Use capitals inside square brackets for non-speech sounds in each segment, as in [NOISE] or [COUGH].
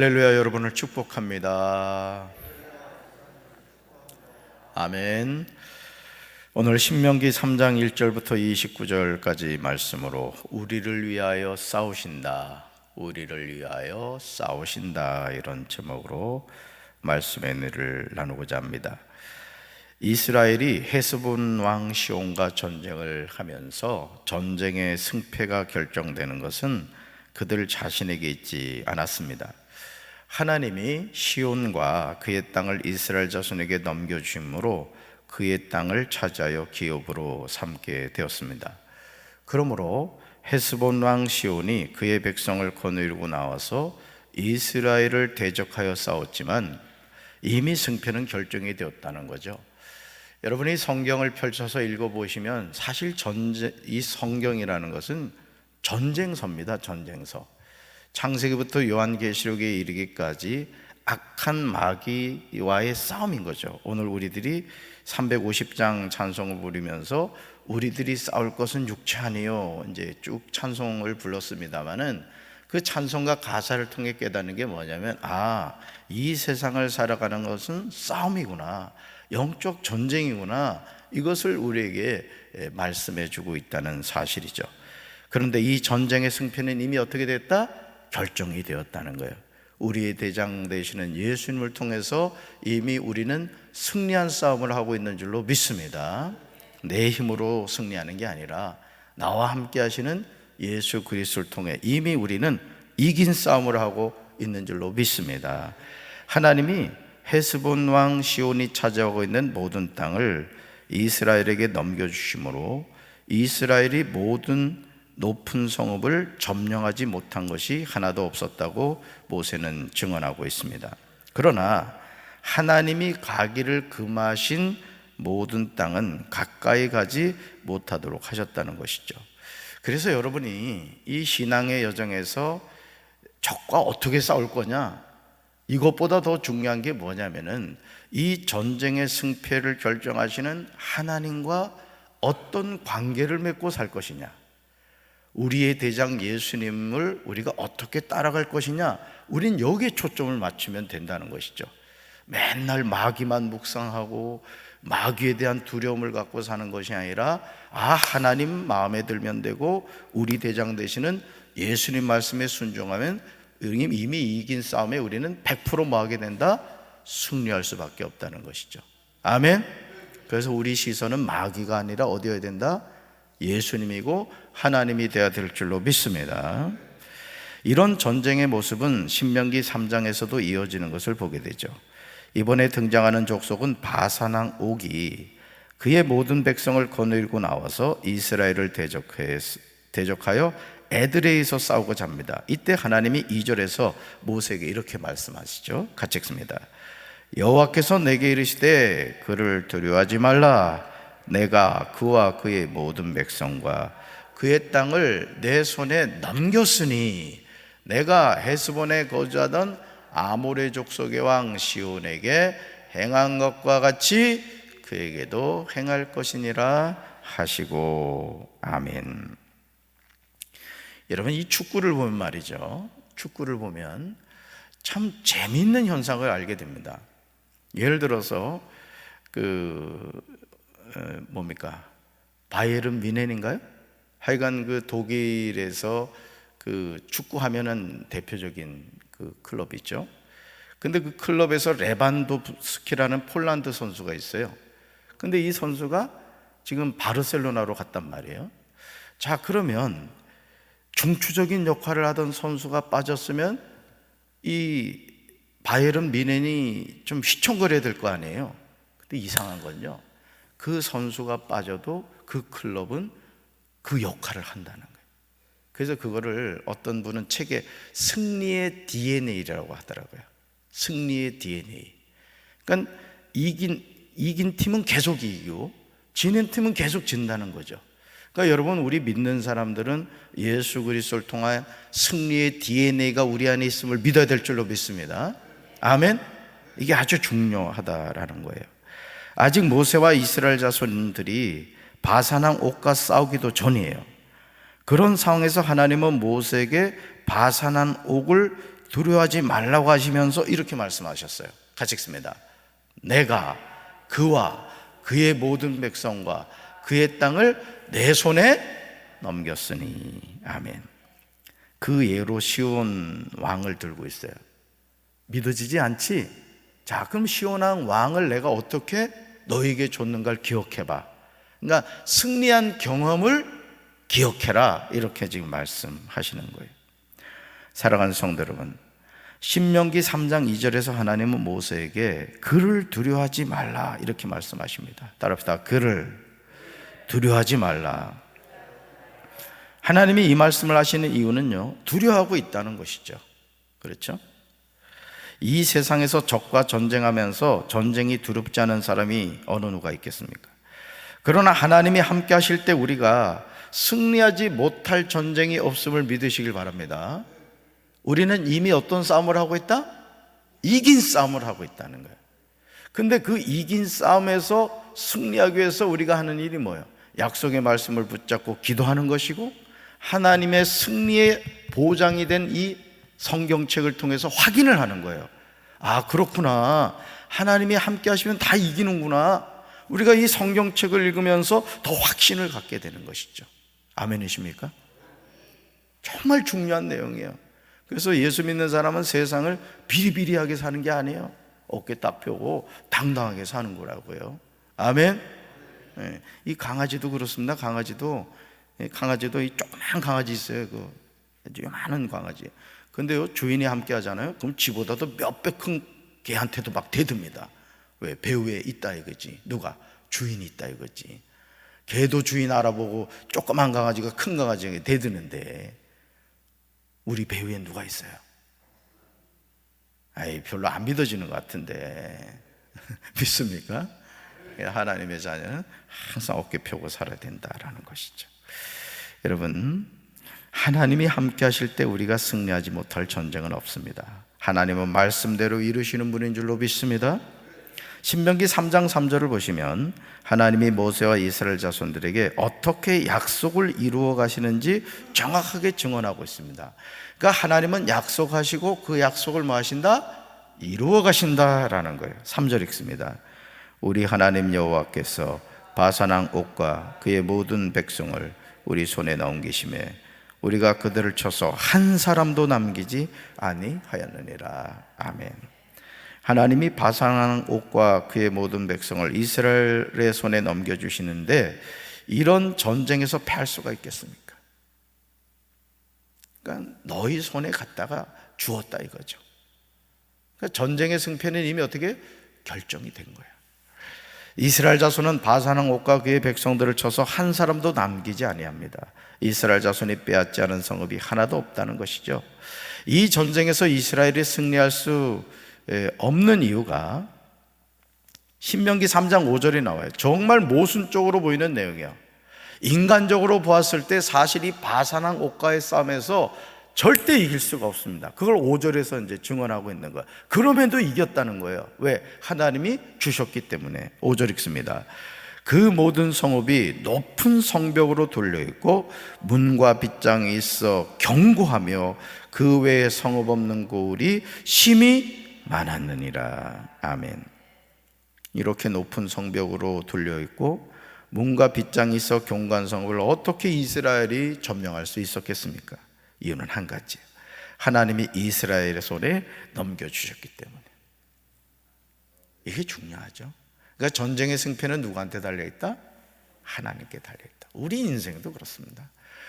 할렐루야 여러분을 축복합니다. 아멘. 오늘 신명기 3장 1절부터 29절까지 말씀으로 우리를 위하여 싸우신다. 우리를 위하여 싸우신다. 이런 제목으로 말씀의 은혜를 나누고자 합니다. 이스라엘이 헤스본 왕 시온과 전쟁을 하면서 전쟁의 승패가 결정되는 것은 그들 자신에게 있지 않았습니다. 하나님이 시온과 그의 땅을 이스라엘 자손에게 넘겨주심으로 그의 땅을 차지하여 기업으로 삼게 되었습니다. 그러므로 헤스본 왕 시온이 그의 백성을 거느리고 나와서 이스라엘을 대적하여 싸웠지만 이미 승패는 결정이 되었다는 거죠. 여러분이 성경을 펼쳐서 읽어보시면 사실 전쟁, 이 성경이라는 것은 전쟁서입니다. 전쟁서. 창세기부터 요한계시록에 이르기까지 악한 마귀와의 싸움인 거죠. 오늘 우리들이 350장 찬송을 부르면서 우리들이 싸울 것은 육체 아니요 이제 쭉 찬송을 불렀습니다만은 그 찬송과 가사를 통해 깨닫는 게 뭐냐면 아, 이 세상을 살아가는 것은 싸움이구나. 영적 전쟁이구나. 이것을 우리에게 말씀해 주고 있다는 사실이죠. 그런데 이 전쟁의 승패는 이미 어떻게 됐다? 결정이 되었다는 거예요. 우리의 대장 되시는 예수님을 통해서 이미 우리는 승리한 싸움을 하고 있는 줄로 믿습니다. 내 힘으로 승리하는 게 아니라 나와 함께 하시는 예수 그리스도를 통해 이미 우리는 이긴 싸움을 하고 있는 줄로 믿습니다. 하나님이 헤스본 왕 시온이 차지하고 있는 모든 땅을 이스라엘에게 넘겨 주심으로 이스라엘이 모든 높은 성읍을 점령하지 못한 것이 하나도 없었다고 모세는 증언하고 있습니다. 그러나 하나님이 가기를 금하신 모든 땅은 가까이 가지 못하도록 하셨다는 것이죠. 그래서 여러분이 이 신앙의 여정에서 적과 어떻게 싸울 거냐? 이것보다 더 중요한 게 뭐냐면은 이 전쟁의 승패를 결정하시는 하나님과 어떤 관계를 맺고 살 것이냐. 우리의 대장 예수님을 우리가 어떻게 따라갈 것이냐? 우린 여기에 초점을 맞추면 된다는 것이죠. 맨날 마귀만 묵상하고 마귀에 대한 두려움을 갖고 사는 것이 아니라 아 하나님 마음에 들면 되고 우리 대장 되시는 예수님 말씀에 순종하면 이미 이긴 싸움에 우리는 100% 뭐하게 된다? 승리할 수밖에 없다는 것이죠. 아멘. 그래서 우리 시선은 마귀가 아니라 어디여야 된다? 예수님이고 하나님이 되어야 될 줄로 믿습니다. 이런 전쟁의 모습은 신명기 3장에서도 이어지는 것을 보게 되죠. 이번에 등장하는 족속은 바사낭 옥이 그의 모든 백성을 거느리고 나와서 이스라엘을 대적하여 에드레에서 싸우고자 합니다. 이때 하나님이 2절에서 모세에게 이렇게 말씀하시죠. 같이 읽습니다. 여호와께서 내게 이르시되 그를 두려워하지 말라. 내가 그와 그의 모든 백성과 그의 땅을 내 손에 넘겼으니 내가 헤스본에 거주하던 아모레 족속의 왕 시온에게 행한 것과 같이 그에게도 행할 것이니라 하시고 아멘. 여러분 이 축구를 보면 말이죠. 축구를 보면 참 재미있는 현상을 알게 됩니다. 예를 들어서 그 어, 뭡니까 바이에른 미넨인가요? 하여간 그 독일에서 그 축구하면은 대표적인 그 클럽 있죠. 근데 그 클럽에서 레반도스키라는 폴란드 선수가 있어요. 근데 이 선수가 지금 바르셀로나로 갔단 말이에요. 자, 그러면 중추적인 역할을 하던 선수가 빠졌으면 이 바이에른 미넨이 좀 휘청거려야 될 거 아니에요. 근데 이상한 건요. 그 선수가 빠져도 그 클럽은 그 역할을 한다는 거예요. 그래서 그거를 어떤 분은 책에 승리의 DNA라고 하더라고요. 승리의 DNA. 그러니까 이긴 이긴 팀은 계속 이기고 지는 팀은 계속 진다는 거죠. 그러니까 여러분 우리 믿는 사람들은 예수 그리스도를 통한 승리의 DNA가 우리 안에 있음을 믿어야 될 줄로 믿습니다. 아멘. 이게 아주 중요하다라는 거예요. 아직 모세와 이스라엘 자손들이 바산왕 옥과 싸우기도 전이에요. 그런 상황에서 하나님은 모세에게 바산한 옥을 두려워하지 말라고 하시면서 이렇게 말씀하셨어요. 같이 읽습니다. 내가 그와 그의 모든 백성과 그의 땅을 내 손에 넘겼으니 아멘. 그 예로 시온 왕을 들고 있어요. 믿어지지 않지? 자, 그럼 시온왕 왕을 내가 어떻게 너에게 줬는가를 기억해봐. 그러니까 승리한 경험을 기억해라. 이렇게 지금 말씀하시는 거예요. 사랑하는 성도 여러분, 신명기 3장 2절에서 하나님은 모세에게 그를 두려워하지 말라 이렇게 말씀하십니다. 따라합시다. 그를 두려워하지 말라. 하나님이 이 말씀을 하시는 이유는요, 두려워하고 있다는 것이죠. 그렇죠? 이 세상에서 적과 전쟁하면서 전쟁이 두렵지 않은 사람이 어느 누가 있겠습니까? 그러나 하나님이 함께 하실 때 우리가 승리하지 못할 전쟁이 없음을 믿으시길 바랍니다. 우리는 이미 어떤 싸움을 하고 있다? 이긴 싸움을 하고 있다는 거예요. 근데 그 이긴 싸움에서 승리하기 위해서 우리가 하는 일이 뭐예요? 약속의 말씀을 붙잡고 기도하는 것이고 하나님의 승리의 보장이 된 이 성경책을 통해서 확인을 하는 거예요. 아, 그렇구나. 하나님이 함께 하시면 다 이기는구나. 우리가 이 성경책을 읽으면서 더 확신을 갖게 되는 것이죠. 아멘이십니까? 정말 중요한 내용이에요. 그래서 예수 믿는 사람은 세상을 비리비리하게 사는 게 아니에요. 어깨 딱 펴고 당당하게 사는 거라고요. 아멘. 예, 이 강아지도 그렇습니다. 강아지도 예, 강아지도 이 조그만 강아지 있어요. 그 아주 많은 강아지. 근데요 주인이 함께 하잖아요. 그럼 지보다도 몇배 큰 개한테도 막 대듭니다. 왜 배후에 있다 이거지. 누가 주인이 있다 이거지. 개도 주인 알아보고 조그만 강아지가 큰 강아지에게 대드는데 우리 배후에 누가 있어요? 아이 별로 안 믿어지는 것 같은데 [LAUGHS] 믿습니까? 하나님의 자녀는 항상 어깨 펴고 살아야 된다라는 것이죠. 여러분, 하나님이 함께 하실 때 우리가 승리하지 못할 전쟁은 없습니다. 하나님은 말씀대로 이루시는 분인 줄로 믿습니다. 신명기 3장 3절을 보시면 하나님이 모세와 이스라엘 자손들에게 어떻게 약속을 이루어 가시는지 정확하게 증언하고 있습니다. 그러니까 하나님은 약속하시고 그 약속을 뭐 하신다? 이루어 가신다라는 거예요. 3절 읽습니다. 우리 하나님 여호와께서 바산왕 옥과 그의 모든 백성을 우리 손에 넘기심에 우리가 그들을 쳐서 한 사람도 남기지 아니하였느니라. 아멘. 하나님이 바산왕 옥과 그의 모든 백성을 이스라엘의 손에 넘겨 주시는데 이런 전쟁에서 패할 수가 있겠습니까? 그러니까 너희 손에 갖다가 주었다 이거죠. 그러니까 전쟁의 승패는 이미 어떻게 결정이 된 거예요. 이스라엘 자손은 바산왕 옥과 그의 백성들을 쳐서 한 사람도 남기지 아니합니다. 이스라엘 자손이 빼앗지 않은 성읍이 하나도 없다는 것이죠. 이 전쟁에서 이스라엘이 승리할 수 없는 이유가 신명기 3장 5절이 나와요. 정말 모순적으로 보이는 내용이에요. 인간적으로 보았을 때 사실 이 바산왕 옥과의 싸움에서 절대 이길 수가 없습니다. 그걸 5절에서 이제 증언하고 있는 거예요. 그럼에도 이겼다는 거예요. 왜? 하나님이 주셨기 때문에. 5절 읽습니다. 그 모든 성읍이 높은 성벽으로 돌려 있고 문과 빗장이 있어 견고하며 그 외에 성읍 없는 고을이 심히 많았느니라. 아멘. 이렇게 높은 성벽으로 돌려 있고 문과 빗장이 있어 견고한 성읍을 어떻게 이스라엘이 점령할 수 있었겠습니까? 이유는 한 가지예요. 하나님이 이스라엘의 손에 넘겨주셨기 때문에. 이게 중요하죠. 그러니까 전쟁의 승패는 누구한테 달려있다? 하나님께 달려있다. 우리 인생도 그렇습니다.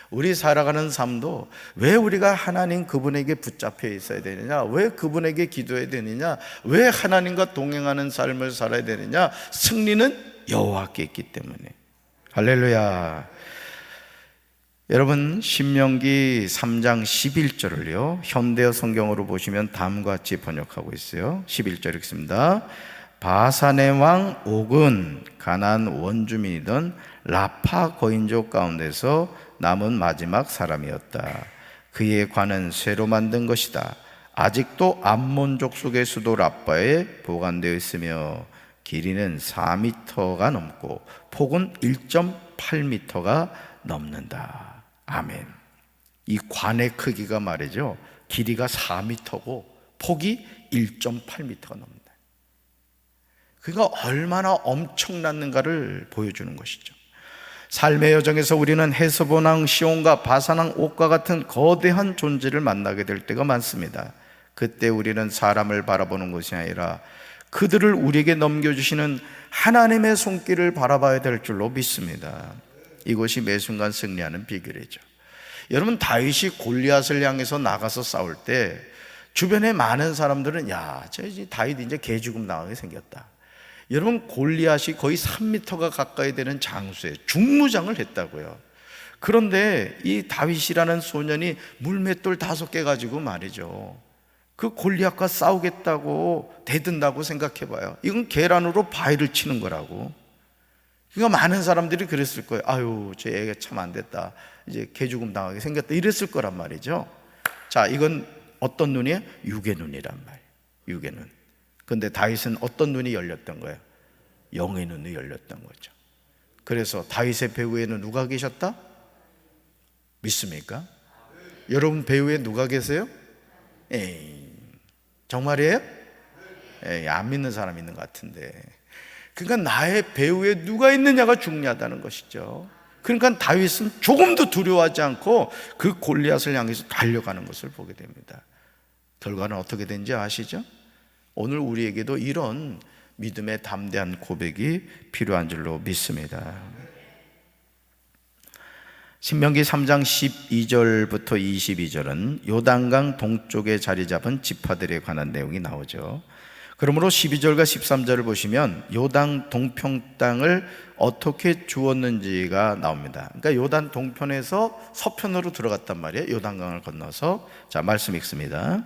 우리 살아가는 삶도 왜 우리가 하나님 그분에게 붙잡혀 있어야 되느냐? 왜 그분에게 기도해야 되느냐? 왜 하나님과 동행하는 삶을 살아야 되느냐? 승리는 여호와께 있기 때문에. 할렐루야. 여러분 신명기 3장 11절을요. 현대어 성경으로 보시면 다음과 같이 번역하고 있어요. 11절 읽습니다. 바산의 왕 옥은 가난 원주민이던 라파 거인족 가운데서 남은 마지막 사람이었다. 그의 관은 쇠로 만든 것이다. 아직도 암몬족 속의 수도 라파에 보관되어 있으며 길이는 4미터가 넘고 폭은 1.8미터가 넘는다. 아멘. 이 관의 크기가 말이죠. 길이가 4m고 폭이 1.8m가 넘는다. 그가 얼마나 엄청났는가를 보여주는 것이죠. 삶의 여정에서 우리는 헤스본왕 시온과 바산왕 옥과 같은 거대한 존재를 만나게 될 때가 많습니다. 그때 우리는 사람을 바라보는 것이 아니라 그들을 우리에게 넘겨주시는 하나님의 손길을 바라봐야 될 줄로 믿습니다. 이것이 매 순간 승리하는 비결이죠. 여러분 다윗이 골리앗을 향해서 나가서 싸울 때 주변에 많은 사람들은 야, 저 다윗 이제 개죽음 나가게 생겼다. 여러분 골리앗이 거의 3미터가 가까이 되는 장수에 중무장을 했다고요. 그런데 이 다윗이라는 소년이 물맷돌 다섯 개 가지고 말이죠. 그 골리앗과 싸우겠다고 대든다고 생각해 봐요. 이건 계란으로 바위를 치는 거라고. 그러니까 많은 사람들이 그랬을 거예요. 아유, 저 애가 참 안 됐다. 이제 개죽음 당하게 생겼다. 이랬을 거란 말이죠. 자, 이건 어떤 눈이에요? 육의 눈이란 말이에요. 육의 눈. 근데 다윗은 어떤 눈이 열렸던 거예요? 영의 눈이 열렸던 거죠. 그래서 다윗의 배후에는 누가 계셨다? 믿습니까? 여러분 배후에 누가 계세요? 에이, 정말이에요? 에이, 안 믿는 사람 있는 것 같은데. 그러니까 나의 배후에 누가 있느냐가 중요하다는 것이죠. 그러니까 다윗은 조금도 두려워하지 않고 그 골리앗을 향해서 달려가는 것을 보게 됩니다. 결과는 어떻게 된지 아시죠? 오늘 우리에게도 이런 믿음의 담대한 고백이 필요한 줄로 믿습니다. 신명기 3장 12절부터 22절은 요단강 동쪽에 자리 잡은 지파들에 관한 내용이 나오죠. 그러므로 12절과 13절을 보시면 요단 동평 땅을 어떻게 주었는지가 나옵니다. 그러니까 요단 동편에서 서편으로 들어갔단 말이에요. 요단강을 건너서 자 말씀 읽습니다.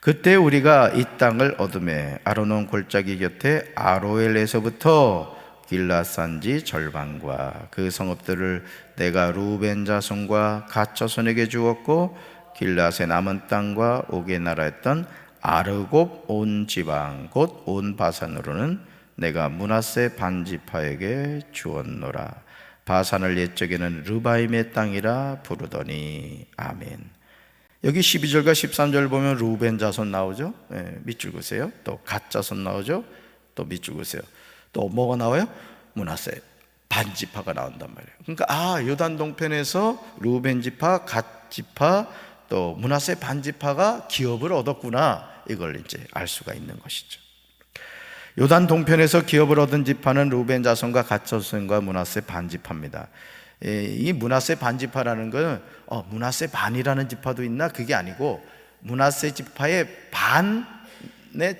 그때 우리가 이 땅을 얻음에 아로논 골짜기 곁에 아로엘에서부터 길라산지 절반과 그 성읍들을 내가 루벤 자손과 갓 자손에게 주었고 길라의 남은 땅과 오게 나라했던 아르곱 온 지방 곧 온 바산으로는 내가 문하세 반지파에게 주었노라. 바산을 옛적에는 르바임의 땅이라 부르더니. 아멘. 여기 12절과 13절 보면 루벤 자손 나오죠? 네, 밑줄 그세요. 또갓 자손 나오죠? 또 밑줄 그세요. 또 뭐가 나와요? 문하세 반지파가 나온단 말이에요. 그러니까 아 요단 동편에서 루벤 지파 갓 지파 또 문하세 반지파가 기업을 얻었구나 이걸 이제 알 수가 있는 것이죠. 요단 동편에서 기업을 얻은 지파는 루벤 자손과 갓 자손과 문하세 반지파입니다. 이 문하세 반지파라는 것은 어, 문하세 반이라는 지파도 있나 그게 아니고 문하세 지파의 반의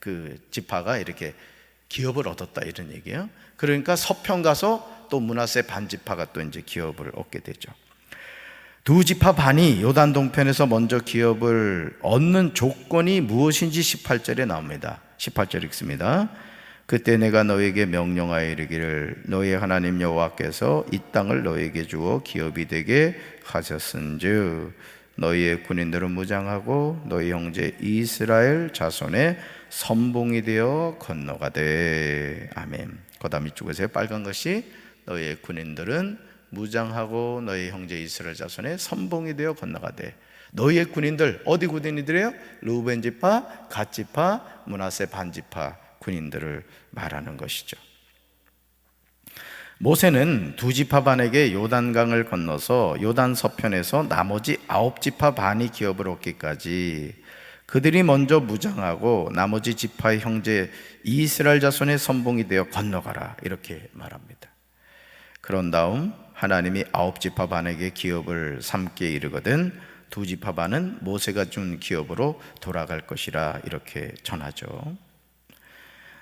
그 지파가 이렇게 기업을 얻었다 이런 얘기예요. 그러니까 서편 가서 또 문하세 반지파가 또 이제 기업을 얻게 되죠. 두 지파 반이 요단 동편에서 먼저 기업을 얻는 조건이 무엇인지 18절에 나옵니다. 18절 읽습니다. 그때 내가 너에게 명령하여 이르기를 너희 하나님 여호와께서 이 땅을 너에게 주어 기업이 되게 하셨은즉 너희의 군인들은 무장하고 너희 형제 이스라엘 자손의 선봉이 되어 건너가되 아멘. 그다음 이쪽에서 빨간 것이 너희의 군인들은 무장하고 너희 형제 이스라엘 자손의 선봉이 되어 건너가되 너희의 군인들 어디 군인들이에요? 루벤 지파, 갓 지파, 문하세 반 지파 군인들을 말하는 것이죠. 모세는 두 지파 반에게 요단강을 건너서 요단 서편에서 나머지 아홉 지파 반이 기업을 얻기까지 그들이 먼저 무장하고 나머지 지파의 형제 이스라엘 자손의 선봉이 되어 건너가라 이렇게 말합니다. 그런 다음 하나님이 아홉 지파 반에게 기업을 삼게 이르거든 두 지파 반은 모세가 준 기업으로 돌아갈 것이라 이렇게 전하죠.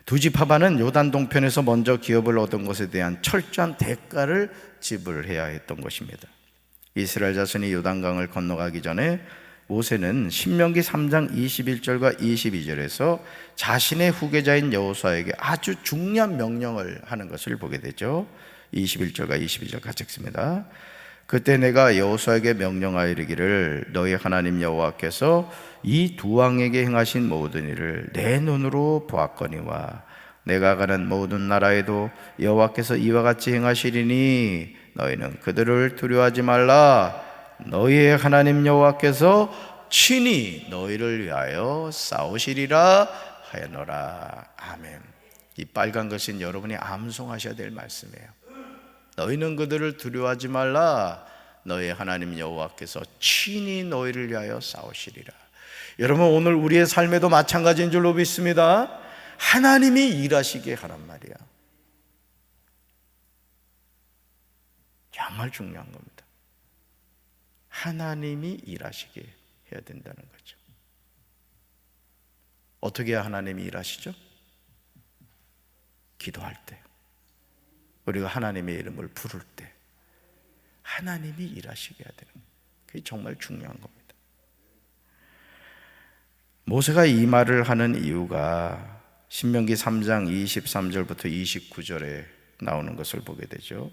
두 지파 반은 요단 동편에서 먼저 기업을 얻은 것에 대한 철저한 대가를 지불해야 했던 것입니다. 이스라엘 자손이 요단강을 건너가기 전에 모세는 신명기 3장 21절과 22절에서 자신의 후계자인 여호수아에게 아주 중요한 명령을 하는 것을 보게 되죠. 21절과 22절 같이 읽습니다. 그때 내가 여호수아에게 명령하여 이르기를 너희 하나님 여호와께서 이 두 왕에게 행하신 모든 일을 내 눈으로 보았거니와 내가 가는 모든 나라에도 여호와께서 이와 같이 행하시리니 너희는 그들을 두려워하지 말라 너희의 하나님 여호와께서 친히 너희를 위하여 싸우시리라 하였노라. 아멘. 이 빨간 것은 여러분이 암송하셔야 될 말씀이에요. 너희는 그들을 두려워하지 말라. 너희 하나님 여호와께서 친히 너희를 위하여 싸우시리라. 여러분 오늘 우리의 삶에도 마찬가지인 줄로 믿습니다. 하나님이 일하시게 하란 말이야. 정말 중요한 겁니다. 하나님이 일하시게 해야 된다는 거죠. 어떻게 하나님이 일하시죠? 기도할 때. 우리가 하나님의 이름을 부를 때. 하나님이 일하시게 해야 되는. 그게 정말 중요한 겁니다. 모세가 이 말을 하는 이유가 신명기 3장 23절부터 29절에 나오는 것을 보게 되죠.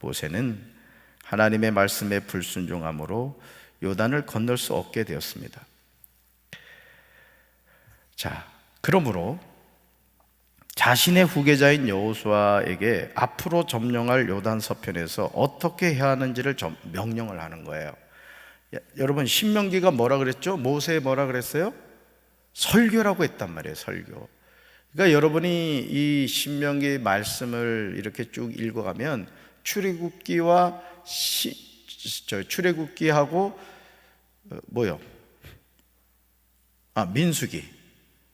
모세는 하나님의 말씀에 불순종함으로 요단을 건널 수 없게 되었습니다. 자, 그러므로 자신의 후계자인 여호수아에게 앞으로 점령할 요단 서편에서 어떻게 해야 하는지를 좀 명령을 하는 거예요. 야, 여러분 신명기가 뭐라 그랬죠? 모세 뭐라 그랬어요? 설교라고 했단 말이에요. 설교. 그러니까 여러분이 이 신명기 말씀을 이렇게 쭉 읽어가면 출애굽기와 출애굽기하고 어, 뭐요? 아 민수기.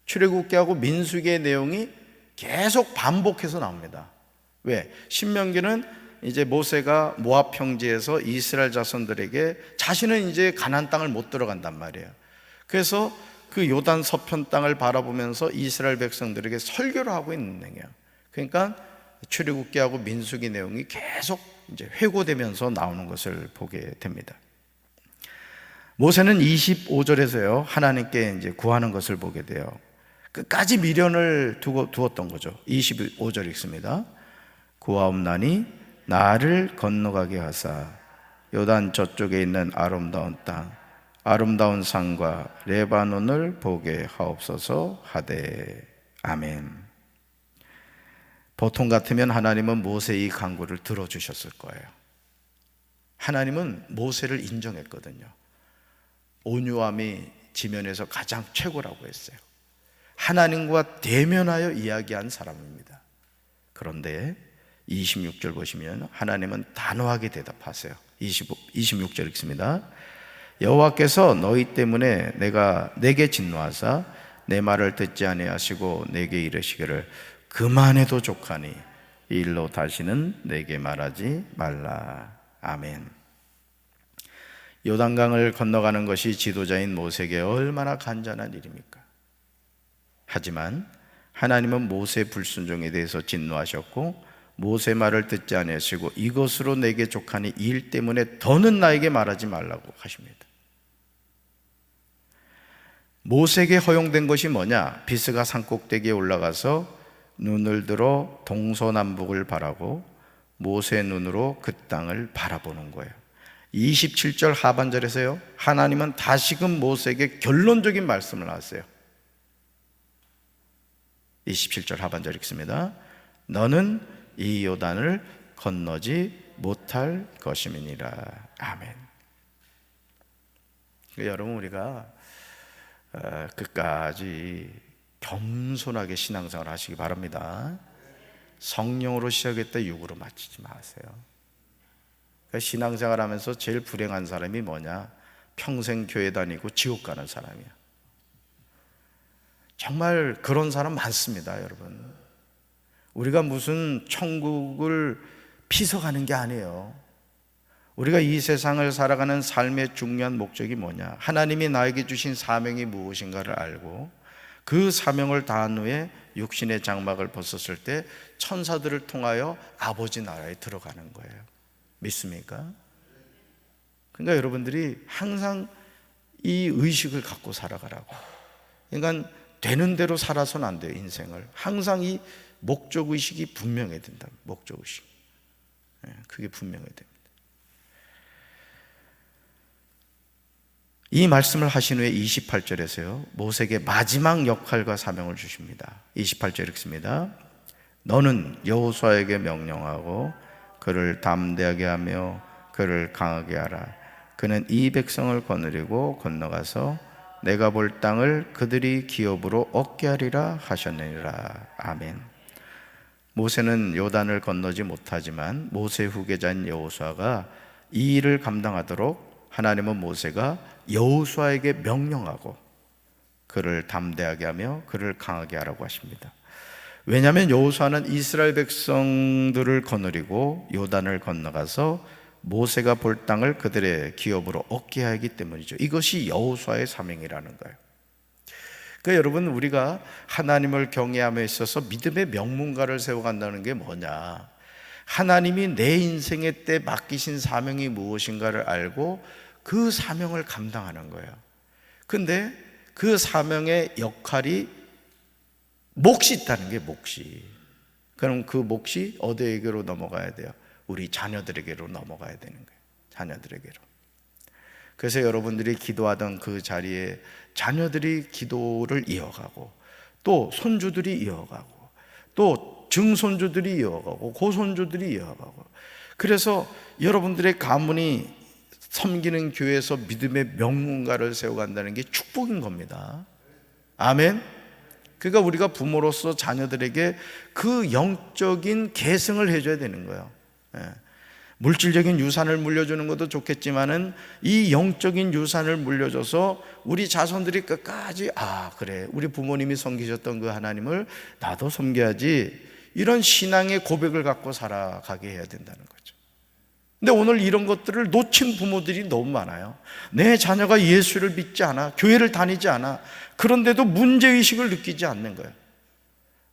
출애굽기하고 민수기의 내용이 계속 반복해서 나옵니다. 왜? 신명기는 이제 모세가 모압 평지에서 이스라엘 자손들에게 자신은 이제 가나안 땅을 못 들어간단 말이에요. 그래서 그 요단 서편 땅을 바라보면서 이스라엘 백성들에게 설교를 하고 있는 내용이에요. 그러니까 출애굽기하고 민수기 내용이 계속 이제 회고되면서 나오는 것을 보게 됩니다. 모세는 25절에서요 하나님께 이제 구하는 것을 보게 돼요. 끝까지 미련을 두고 두었던 거죠. 25절 읽습니다. 구하옵나니 나를 건너가게 하사 요단 저쪽에 있는 아름다운 땅 아름다운 산과 레바논을 보게 하옵소서 하되 아멘. 보통 같으면 하나님은 모세의 간구를 들어 주셨을 거예요. 하나님은 모세를 인정했거든요. 온유함이 지면에서 가장 최고라고 했어요. 하나님과 대면하여 이야기한 사람입니다. 그런데 26절 보시면 하나님은 단호하게 대답하세요. 25, 26절 읽습니다. 여호와께서 너희 때문에 내가 내게 진노하사 내 말을 듣지 아니하시고 내게 이르시기를 그만해도 족하니 이 일로 다시는 내게 말하지 말라. 아멘. 요단강을 건너가는 것이 지도자인 모세에게 얼마나 간절한 일입니까? 하지만 하나님은 모세 불순종에 대해서 진노하셨고 모세 말을 듣지 아니하시고 이것으로 내게 족하니 이 일 때문에 더는 나에게 말하지 말라고 하십니다. 모세에게 허용된 것이 뭐냐? 비스가 산 꼭대기에 올라가서 눈을 들어 동서남북을 바라고 모세 눈으로 그 땅을 바라보는 거예요. 27절 하반절에서요. 하나님은 다시금 모세에게 결론적인 말씀을 하세요. 27절 하반절 읽습니다. 너는 이 요단을 건너지 못할 것임이니라. 아멘. 그러니까 여러분 우리가 어, 끝까지 겸손하게 신앙생활 하시기 바랍니다. 성령으로 시작했다 육으로 마치지 마세요. 그러니까 신앙생활 하면서 제일 불행한 사람이 뭐냐? 평생 교회 다니고 지옥 가는 사람이야. 정말 그런 사람 많습니다, 여러분. 우리가 무슨 천국을 피서가는 게 아니에요. 우리가 이 세상을 살아가는 삶의 중요한 목적이 뭐냐? 하나님이 나에게 주신 사명이 무엇인가를 알고 그 사명을 다한 후에 육신의 장막을 벗었을 때 천사들을 통하여 아버지 나라에 들어가는 거예요. 믿습니까? 그러니까 여러분들이 항상 이 의식을 갖고 살아가라고. 그러니까 되는 대로 살아서는 안 돼요, 인생을. 항상 이 목적 의식이 분명해야 된다. 목적 의식. 예, 그게 분명해야 됩니다. 이 말씀을 하신 후에 28절에서요. 모세에게 마지막 역할과 사명을 주십니다. 28절 읽습니다. 너는 여호수아에게 명령하고 그를 담대하게 하며 그를 강하게 하라. 그는 이 백성을 거느리고 건너가서 내가 볼 땅을 그들이 기업으로 얻게 하리라 하셨느니라. 아멘. 모세는 요단을 건너지 못하지만 모세 후계자인 여호수아가 이 일을 감당하도록 하나님은 모세가 여호수아에게 명령하고 그를 담대하게 하며 그를 강하게 하라고 하십니다. 왜냐하면 여호수아는 이스라엘 백성들을 거느리고 요단을 건너가서 모세가 볼 땅을 그들의 기업으로 얻게 하기 때문이죠. 이것이 여호수아의 사명이라는 거예요. 그 여러분 우리가 하나님을 경외함에 있어서 믿음의 명문가를 세워간다는 게 뭐냐? 하나님이 내 인생의 때 맡기신 사명이 무엇인가를 알고 그 사명을 감당하는 거예요. 근데 그 사명의 역할이 몫이 있다는 게 몫이. 그럼 그 몫이 어디에게로 넘어가야 돼요? 우리 자녀들에게로 넘어가야 되는 거예요. 자녀들에게로. 그래서 여러분들이 기도하던 그 자리에 자녀들이 기도를 이어가고 또 손주들이 이어가고 또 증손주들이 이어가고 고손주들이 이어가고 그래서 여러분들의 가문이 섬기는 교회에서 믿음의 명문가를 세워간다는 게 축복인 겁니다. 아멘. 그러니까 우리가 부모로서 자녀들에게 그 영적인 계승을 해줘야 되는 거예요. 예. 물질적인 유산을 물려주는 것도 좋겠지만은 이 영적인 유산을 물려줘서 우리 자손들이 끝까지 아 그래 우리 부모님이 섬기셨던 그 하나님을 나도 섬겨야지 이런 신앙의 고백을 갖고 살아가게 해야 된다는 거죠. 근데 오늘 이런 것들을 놓친 부모들이 너무 많아요. 내 자녀가 예수를 믿지 않아, 교회를 다니지 않아. 그런데도 문제의식을 느끼지 않는 거예요.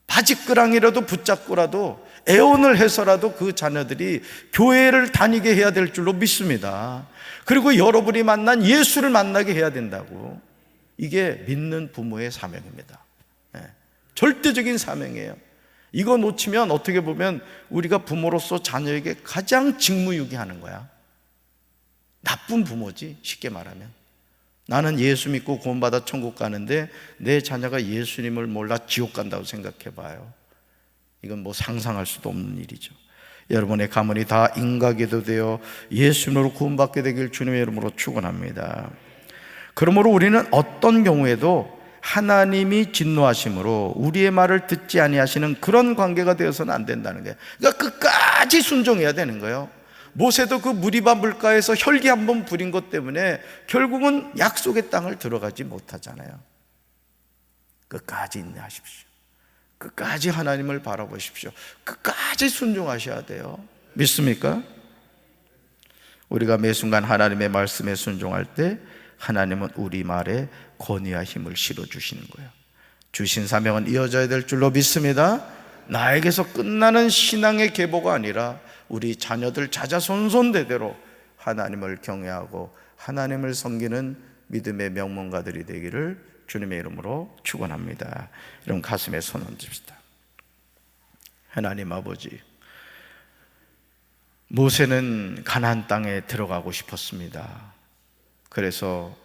바지끄랑이라도 붙잡고라도 애원을 해서라도 그 자녀들이 교회를 다니게 해야 될 줄로 믿습니다. 그리고 여러분이 만난 예수를 만나게 해야 된다고. 이게 믿는 부모의 사명입니다. 네. 절대적인 사명이에요. 이거 놓치면 어떻게 보면 우리가 부모로서 자녀에게 가장 직무유기하는 거야. 나쁜 부모지, 쉽게 말하면. 나는 예수 믿고 구원받아 천국 가는데 내 자녀가 예수님을 몰라 지옥 간다고 생각해 봐요. 이건 뭐 상상할 수도 없는 일이죠. 여러분의 가문이 다 인가기도 되어 예수님으로 구원받게 되길 주님의 이름으로 축원합니다. 그러므로 우리는 어떤 경우에도 하나님이 진노하심으로 우리의 말을 듣지 아니하시는 그런 관계가 되어서는 안 된다는 거예요. 그러니까 끝까지 순종해야 되는 거예요. 모세도 그 무리바 물가에서 혈기 한 번 부린 것 때문에 결국은 약속의 땅을 들어가지 못하잖아요. 끝까지 인내하십시오. 끝까지 하나님을 바라보십시오. 끝까지 순종하셔야 돼요. 믿습니까? 우리가 매 순간 하나님의 말씀에 순종할 때 하나님은 우리 말에 권위와 힘을 실어 주시는 거예요. 주신 사명은 이어져야 될 줄로 믿습니다. 나에게서 끝나는 신앙의 계보가 아니라 우리 자녀들 자자손손대대로 하나님을 경외하고 하나님을 섬기는 믿음의 명문가들이 되기를 주님의 이름으로 축원합니다. 여러분 가슴에 손 얹읍시다. 하나님 아버지 모세는 가나안 땅에 들어가고 싶었습니다. 그래서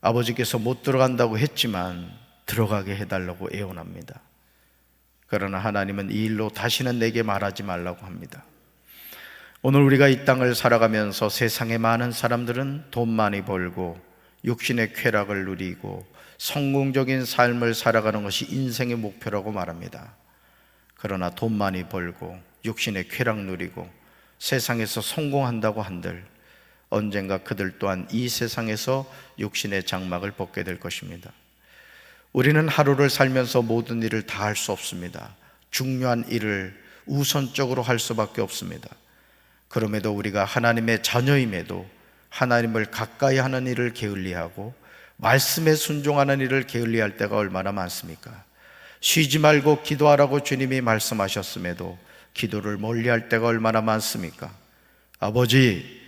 아버지께서 못 들어간다고 했지만 들어가게 해달라고 애원합니다. 그러나 하나님은 이 일로 다시는 내게 말하지 말라고 합니다. 오늘 우리가 이 땅을 살아가면서 세상의 많은 사람들은 돈 많이 벌고 육신의 쾌락을 누리고 성공적인 삶을 살아가는 것이 인생의 목표라고 말합니다. 그러나 돈 많이 벌고 육신의 쾌락 누리고 세상에서 성공한다고 한들 언젠가 그들 또한 이 세상에서 육신의 장막을 벗게 될 것입니다. 우리는 하루를 살면서 모든 일을 다 할 수 없습니다. 중요한 일을 우선적으로 할 수밖에 없습니다. 그럼에도 우리가 하나님의 자녀임에도 하나님을 가까이 하는 일을 게을리하고 말씀에 순종하는 일을 게을리할 때가 얼마나 많습니까? 쉬지 말고 기도하라고 주님이 말씀하셨음에도 기도를 멀리할 때가 얼마나 많습니까? 아버지,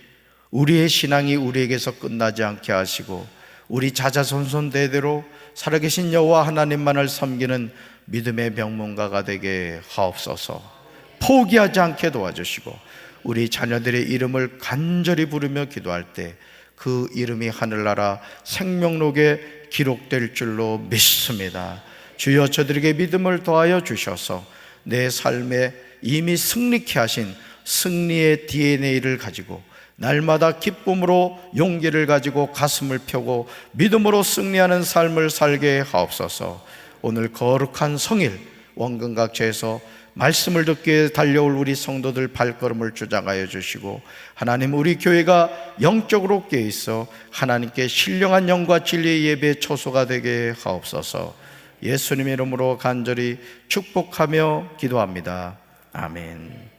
우리의 신앙이 우리에게서 끝나지 않게 하시고 우리 자자손손 대대로 살아계신 여호와 하나님만을 섬기는 믿음의 명문가가 되게 하옵소서. 포기하지 않게 도와주시고 우리 자녀들의 이름을 간절히 부르며 기도할 때 그 이름이 하늘나라 생명록에 기록될 줄로 믿습니다. 주여 저들에게 믿음을 더하여 주셔서 내 삶에 이미 승리케 하신 승리의 DNA를 가지고 날마다 기쁨으로 용기를 가지고 가슴을 펴고 믿음으로 승리하는 삶을 살게 하옵소서. 오늘 거룩한 성일 원근각처에서 말씀을 듣기에 달려올 우리 성도들 발걸음을 주장하여 주시고 하나님 우리 교회가 영적으로 깨 있어 하나님께 신령한 영과 진리의 예배 초소가 되게 하옵소서. 예수님의 이름으로 간절히 축복하며 기도합니다. 아멘.